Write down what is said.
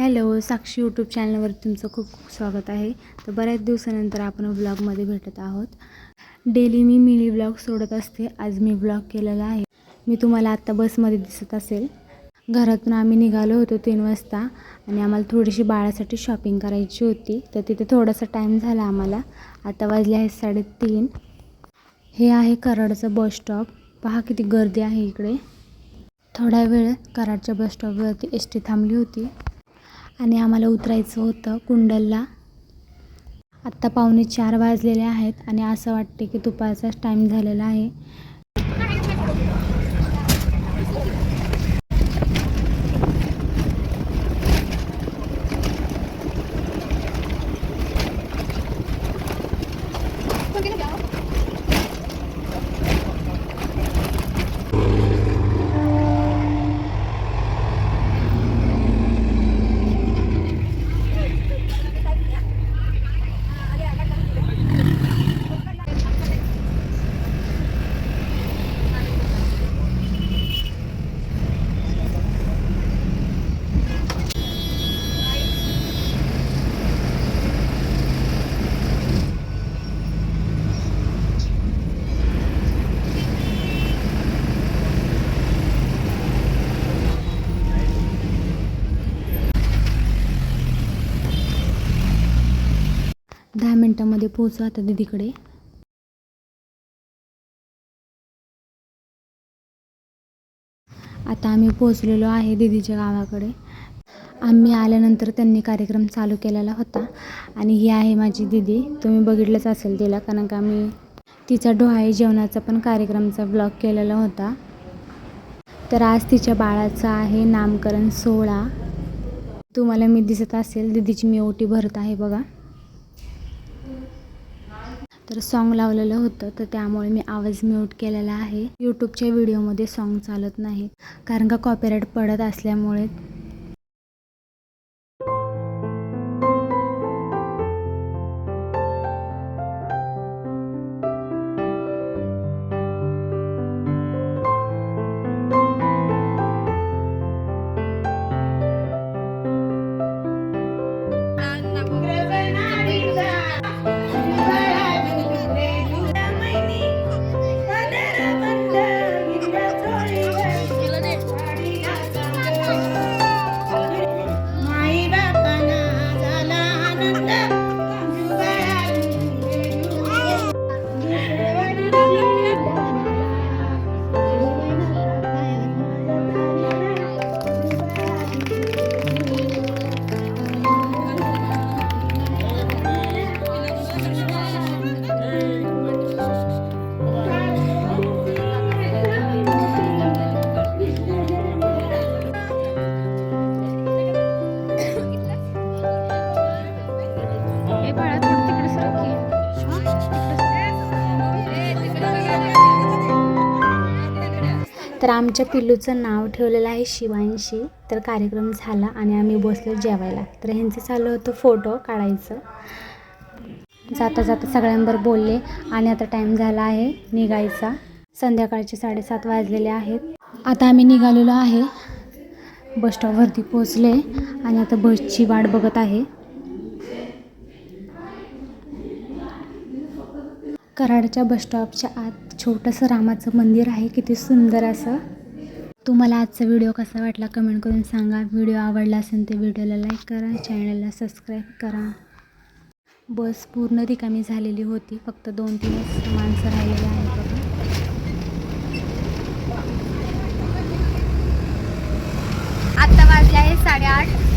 Hello साक्षी YouTube चॅनलवर तुमचं खूप खूप स्वागत आहे. तर बऱ्याच दिवसानंतर आपण ब्लॉगमध्ये भेटत आहोत. डेली मी मिनी ब्लॉग सोडत असते. आज मी ब्लॉग केलेला आहे. मी तुम्हाला आत्ता बसमध्ये दिसत असेल. घरातून आम्ही निघालो होतो तीन वाजता आणि आम्हाला थोडीशी बाळासाठी शॉपिंग करायची होती. तर तिथे थोडासा टाईम झाला आम्हाला. आता वाजले आहेत साडेतीन. हे आहे कराडचं बस स्टॉप पहा किती गर्दी आहे इकडे. थोडा वेळ कराडच्या बस स्टॉपवरती एस टी थांबली होती. आणि आम्हाला उतरायचं होतं कुंडलला. आत्ता पावणे चार वाजलेले आहेत आणि असं वाटते की दुपारचाच टाईम झालेला आहे. दहा मिनटामध्ये पोहोचू आता दीदीकडे. आता आम्ही पोहोचलेलो आहे दीदीच्या गावाकडे. आम्ही आल्यानंतर त्यांनी कार्यक्रम चालू केलेला होता. आणि ही आहे माझी दीदी. तुम्ही बघितलंच असेल तिला कारण का मी तिचा डोहाळे जेवणाचा पण कार्यक्रमचा ब्लॉग केलेला होता. तर आज तिच्या बाळाचा आहे नामकरण सोहळा. तुम्हाला मी दिसत असेल दीदीची मी ओटी भरत आहे बघा. तर सॉन्ग लावलेलं होतं तर त्यामुळे मी आवाज म्यूट केलेला आहे. यूट्यूबच्या व्हिडिओमध्ये सॉन्ग चालत नाही कारण का कॉपीराईट पडत असल्यामुळे तर आमच्या पिल्लूचं नाव ठेवलेलं आहे शिवांशी. तर कार्यक्रम झाला आणि आम्ही बसलो जेवायला. तर ह्यांचं चालू होतं फोटो काढायचं. जाता जाता सगळ्यांवर बोलले आणि आता टाईम झाला आहे निघायचा. संध्याकाळचे साडेसात वाजलेले आहेत. आता आम्ही निघालेलो आहे. बस स्टॉपवरती पोचले आणि आता बसची वाट बघत आहे. कराडच्या बसस्टॉपच्या आत छोटंसं रामाचं मंदिर आहे. किती सुंदर असं. तुम्हाला आजचा व्हिडिओ कसा वाटला कमेंट करून सांगा. व्हिडिओ आवडला असेल तर व्हिडिओला लाईक करा. चॅनलला सबस्क्राईब करा. बस पूर्ण रिकामी झालेली होती. फक्त दोन तीनच माणसं राहिलेली आहेत बघा. आत्ता वाजले आहे साडेआठ.